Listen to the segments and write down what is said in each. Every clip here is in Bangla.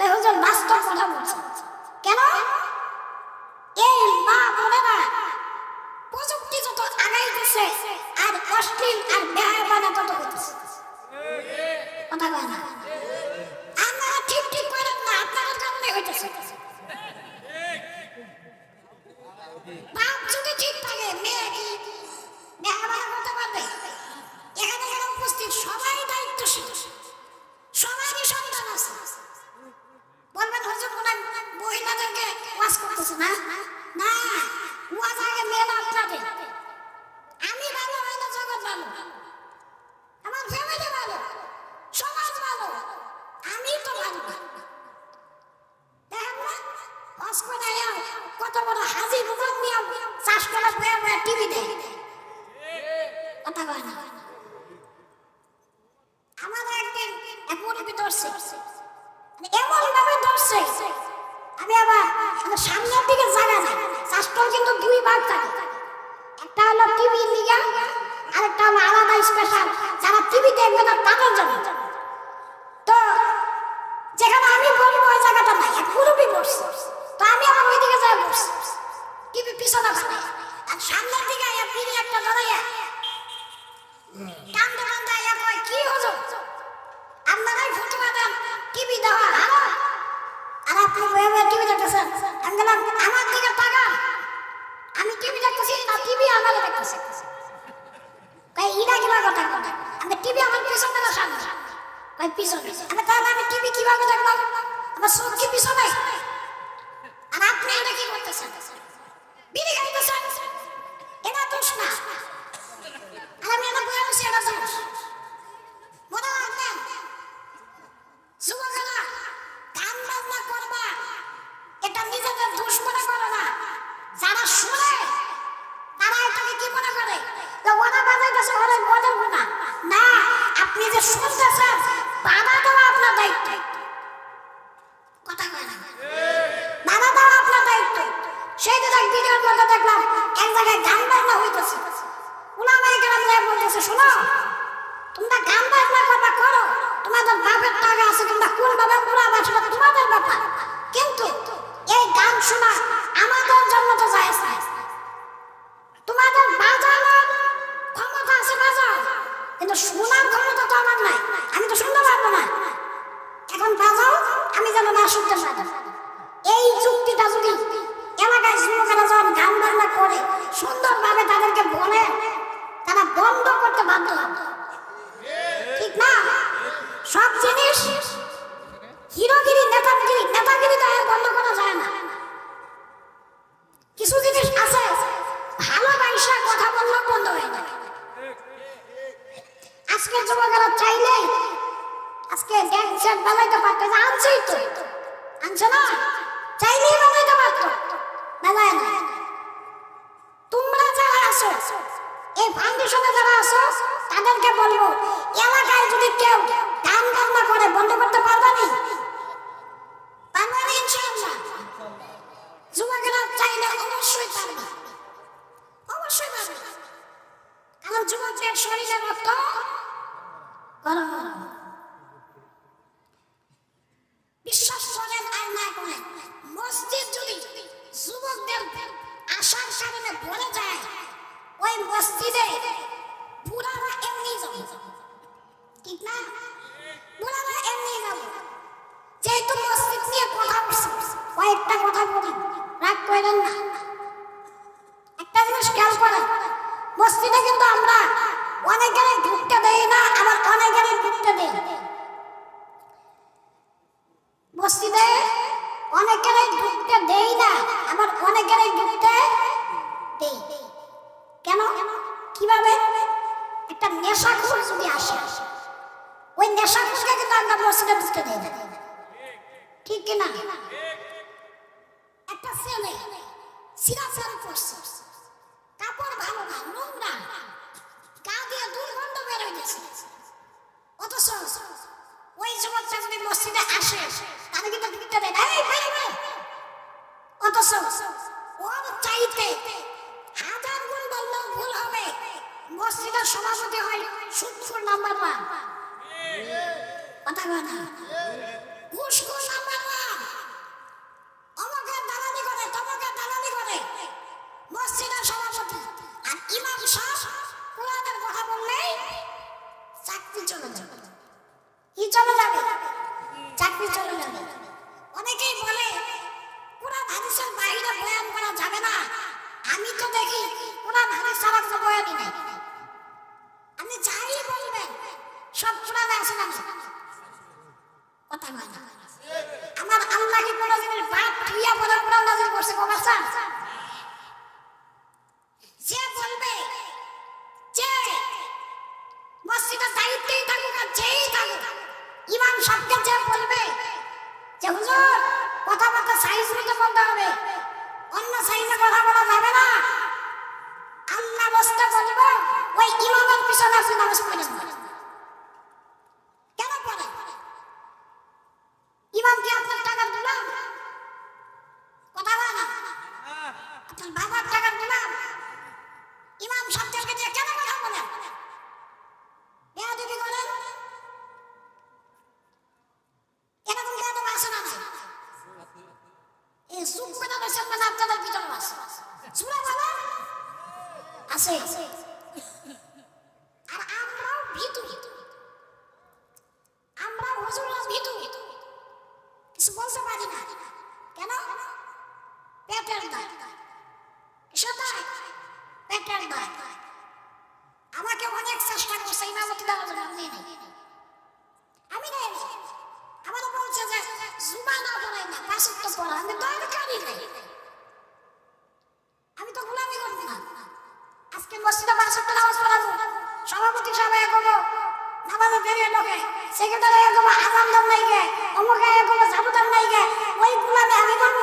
তাই হুজুর বাস্তব কথা বলছে। কেন? এই মা বোনেরা, প্রযুক্তি যত আগাইতেছে আর অশ্লীল আর বেহায়াবানা তত হইতেছে। কথা কয় না আপনারা ঠিক ঠিক করেন না আপনাদের কারণে হইতেছে বাপ যদি ঠিক থাকে মেয়ে কি বেহায়াবানা করতে পারবে এখানে যারা উপস্থিত সবাই দায়িত্বশীল সবারই সন্তান আছে বলবেন হুজুর মনে হয় মহিলাদেরকে ওয়াজ করতেছে না না ওয়াজ আগে মেয়েরা আপনাদের আমি ভালো হইলে জগৎ ভালো। আমার ফ্যামিলি ভালো। সমাজ ভালো। আমি তো ভালো কত বড় হাজি রুমান নিয়ে চাষ করে বয়ে বয়ে টিভি দেয়। কথা কয় না। আমাদের একদিন এক মুরব্বী ধরছে। এমন ভাবে ধরছে। আমি আবার আমার সামনের দিকে জায়গা নাই। চাষটাও কিন্তু দুই ভাগ থাকে। একটা হলো টিভি লিগা আরেকটা হলো আলাদা স্পেশাল যারা টিভি দেখবে তাদের জন্য। তো যেখানে আমি বলব ওই জায়গাটা নাই, এক বসছে তো আমি আমার ওই দিকে যাই বসছি টিভি পিছনে আর সামনের দিকে পিড়ি একটা ধরাইয়া কান্দে কান্দে আয়া কয়, কি হলো? আপনারাই ফটো দেন টিভি দেওয়া হারা আর আপনি বয়ে বয়ে টিভি দেখতেছেন। আমি আমার দিকে তাকান। আমি টিভি দেখতেছি না টিভি আমার দেখতেছে। কথা কথা আমি টিভি আমার পিছনে না সামনে কই পিছনে? আমি তাহলে আমি টিভি কীভাবে দেখলাম আমার চোখ কি পিছনে আর আপনি এটা কি করতেছেন বিড়ি খাইতেছেন এটা দোষ না আর আমি এটা বয়ে বসে এটা দোষ মনে রাখবেন যুবকেরা গান বাজনা করবা এটা নিজেদের দোষ মনে করে না যারা শুনে তারা এটাকে কি মনে করে যে ওরা বাজাইতেছে ওরা মজার না না আপনি যে শুনতেছেন বাধা দেওয়া আপনার দায়িত্ব কথা কয় না বাধা দেওয়া আপনার দায়িত্ব সেই দিন এক ভিডিওর মধ্যে দেখলাম এক জায়গায় গান বাজনা হইতেছে উলামাই গ্রাম যায় বলতেছে শোনো তোমরা গান বাজনা করবা করো তোমাদের বাপের টাকা আছে তোমরা কোন ভাবে পুরাবা সেটা তোমাদের ব্যাপার কিন্তু এই গান শোনা আমাদের জন্য তো যায় না তোমাদের বাজানোর ক্ষমতা আছে বাজাও কিন্তু শোনার ক্ষমতা তো আমার নাই আমি তো শুনতে পারব না এখন বাজাও আমি যেন না শুনতে পারি এই যুক্তিটা যদি এলাকায় যুবকেরা যখন গান বাজনা করে সুন্দরভাবে তাদেরকে বলে তারা বন্ধ করতে বাধ্য হবে ঠিক না সব জিনিস হিরোগিরি নেতাগিরি নেতাগিরি তো আর বন্ধ করা যায় না কিছু জিনিস আছে ভালোবাসা কথা বললেও বন্ধ হয়ে যাবে আজকের যুবকেরা চাইলে আজকে ড্যান্সের বানাইতে পারতো না আনছেই তো আনছে না চাইলেই বানাইতে পারতো বানায় না তোমরা যারা আছো এই ফাউন্ডেশনে যারা আছো, তাদেরকে বলব, এলাকায় যদি কেউ গান বাজনা করে, বন্ধ করতে পারবে নি? মসজিদে কিন্তু আমরা অনেকেরই ঢুকতে দেই না, আবার অনেকেরই ঢুকতে দেই। মসজিদে অনেকেরই ঢুকতে দেই না, আবার অনেকেরই ঢুকতে দেই। কেন? কীভাবে? একটা নেশা খুব যদি আসে, ওই নেশা নেশাখোরকে কিন্তু আমরা মসজিদে ঢুকতে দেই না। ঠিক কিনা? একটা ছেলে সিরাচারে পড়ছে কাপড় ভালো না, নোংরা। গা দিয়ে দুর্গন্ধ বের হয়ে গেছে। অথচ ওই যুবকটা যদি মসজিদে আসে, তাহলে কিন্তু ঢুকতে দেয় না। এই, ভাই ভাই। অথচ ওর চাইতে হাজার গুণ বললেও ভুল হবে। মসজিদের সভাপতি হয় সুৎখুর নাম্বার ওয়ান। কথা কয় না। চাকরি চলে যাবে অনেকেই বলে কোরআন হাদিসের বাইরে বয়ান করা যাবে না। আমি তো দেখি কোরআন হাদিস ছাড়া কোনো আপনি যাই বলবেন সব কোরআনে আছে না কথা কয় না আমার আল্লাহ কি কোনো জিনিস বাদ ধুইয়া বলে কোরআন নাজিল করছে কবার চান যে বলবে যে মসজিদের দায়িত্বেই থাকুক আর যেই থাকুক ইমাম সাহেবকে যে বলবে যে হুজুর কথাবার্তা সাইজ মতো বলতে হবে অন্য সাইজে কথা বলা যাবে না আল্লাহ বসতে বলব ওই ইমামের পিছনে আপনি নামাজ পড়েন কেন পড়েন ইমাম কি আপনার টাকা দিলাম কথা বলে না আপনার বাবার টাকা দিলাম। ইমাম সাহেবকে দিয়ে কেন কথা বলেন বেয়াদবি করেন এরকম বেয়াদব আছে না? এই চুপ করে বসেন মানে আপনাদের আছে আর আমরাও ভীতু আমরা হুজুররা ভীতু কিছু বলতে পারি না কেন পেটের দায় কিসের দায় পেটের দায় আমাকে অনেক চেষ্টা করছে ইমামতি দেওয়ার জন্য আমি নেই আমি নেই আমার বলছে যে জুমা না না পাঁচক তো আমি দরকারই নেই আমি তো গোলামি না সভাপতি সাহেব এগোবো নামাজে বেরিয়ে লোকে সেক্রেটারি এগোবো আজান দাম নাই গে অমুকে নাই গে ওই গোলামি আমি করব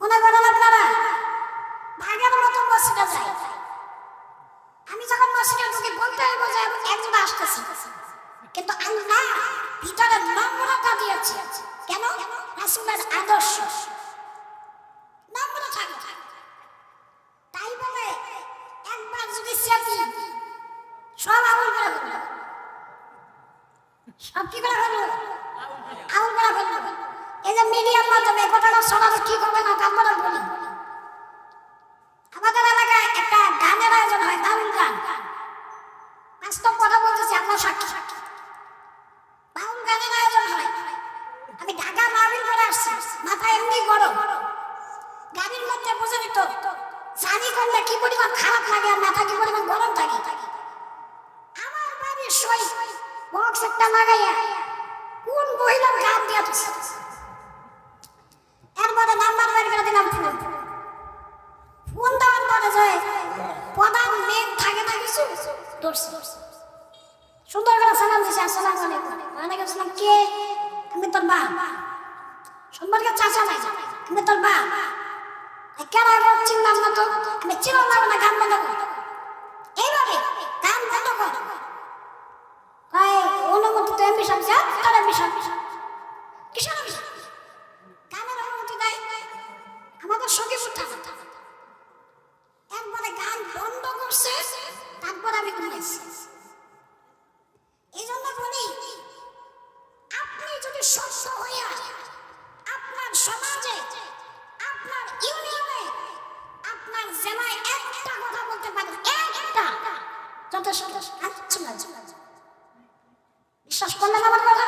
মনে করেন ভাগের মতো মসজিদে যাই আমি যখন মসজিদে ঢুকি বলতে হইব যে একজন আসতেছে কিন্তু আল্লাহ ভিতরে নম্রতা দিয়েছে। কেন? রাসুলের আদর্শ। নম্র থাকো। তাই বলে একবার যদি চেতি সব আউল করে ফেলল সব কি করে ফেলল আউল করে ফেলল এই যে মিডিয়ার মাধ্যমে কথাটা শোনাতে কি করবে না তারপরে বলি আমাদের এলাকায় একটা গানের আয়োজন হয় বাউল গান বাস্তব কথা বলতেছি আপনার সাক্ষী বাউল গানের আয়োজন হয় আমি ঢাকা মাহবিল করে আসছি মাথা এমনি গরম গাড়ির মধ্যে বসে নিত জানি করলে কি পরিমাণ খারাপ লাগে আর মাথা কি পরিমাণ গরম থাকে আমার বাড়ির সই বক্স একটা লাগাইয়া কোন মহিলার গান দিয়া দিছে এরপরে নাম্বার বের করে দিলাম ফোন। ফোন দেওয়ার পরে যে প্রধান মেঘ থাকে না কিছু, ধরছে। সুন্দর করে সালাম দিছে, আসসালামু আলাইকুম। ওয়ালাইকুম আসসালাম কে? আমি তোর মা। সম্পর্কে চাচা নাই। আমি তোর মা। কেন চিনলাম না তো? আমি চিনলাম না গান বন্ধ কর এইভাবে গান বন্ধ কর কয় সাহেব যা তোর এমপি সাহেব কিসের এমপি গানের অনুমতি দেয় আমাদের সঙ্গে উঠা একবারে গান বন্ধ করছে তারপর আমি ঘুমাইছি এই জন্য বলি আপনি যদি শস্য হইয়া আপনার সমাজে আপনার ইউনিয়নে আপনার জেলায় একটা কথা বলতে পারেন একটা যথেষ্ট আচ্ছা আচ্ছা বিশ্বাস করলেন আমার কথা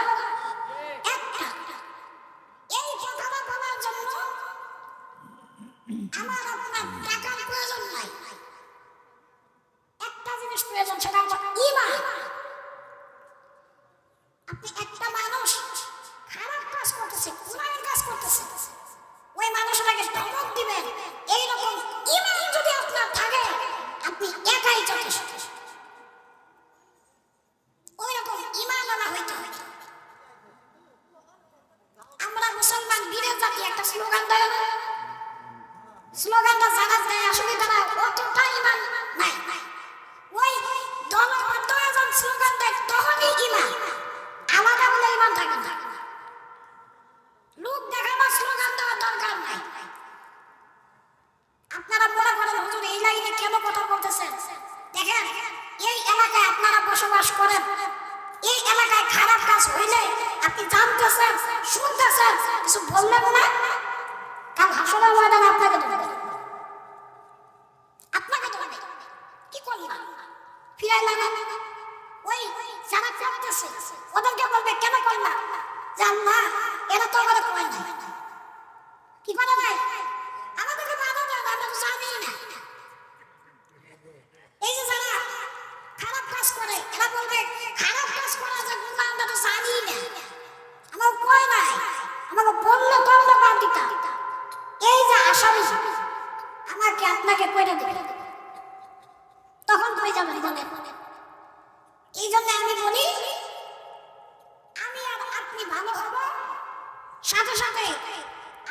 একটা এই কথাটা বলার জন্য আমার আপনার আপনি জানতেছেন শুনতেছেন কিছু বললেন না? কাল হাসনের ময়দান আপনাকে ধরবে আপনাকে ধরবে কি করলাম? ফিরাই লাগান ওই যারা করতেছে ওদেরকে বলবে, কেন করলাম? জান না এরা তো আমাদের কয় নাই। কি করে নাই আমাদেরকে বাধা দেয় না, আমরা তো জানি না এই যে যারা খারাপ কাজ করে এরা বলবে খারাপ কাজ করা যে গুণা আমরা তো জানি না আমার কয় নাই আমাকে বললে তো আমরা বাদ দিতাম এই যে আসামি আমাকে আপনাকে কইরা দেবে। তখন কই যাবেন বলেন এই জন্য আমি বলি, আমি আর আপনি ভালো হব। সাথে সাথে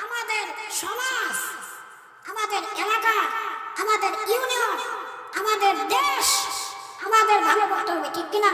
আমাদের সমাজ, আমাদের এলাকা, আমাদের ইউনিয়ন, আমাদের দেশ, আমাদের ভালো করতে হবে, ঠিক কিনা?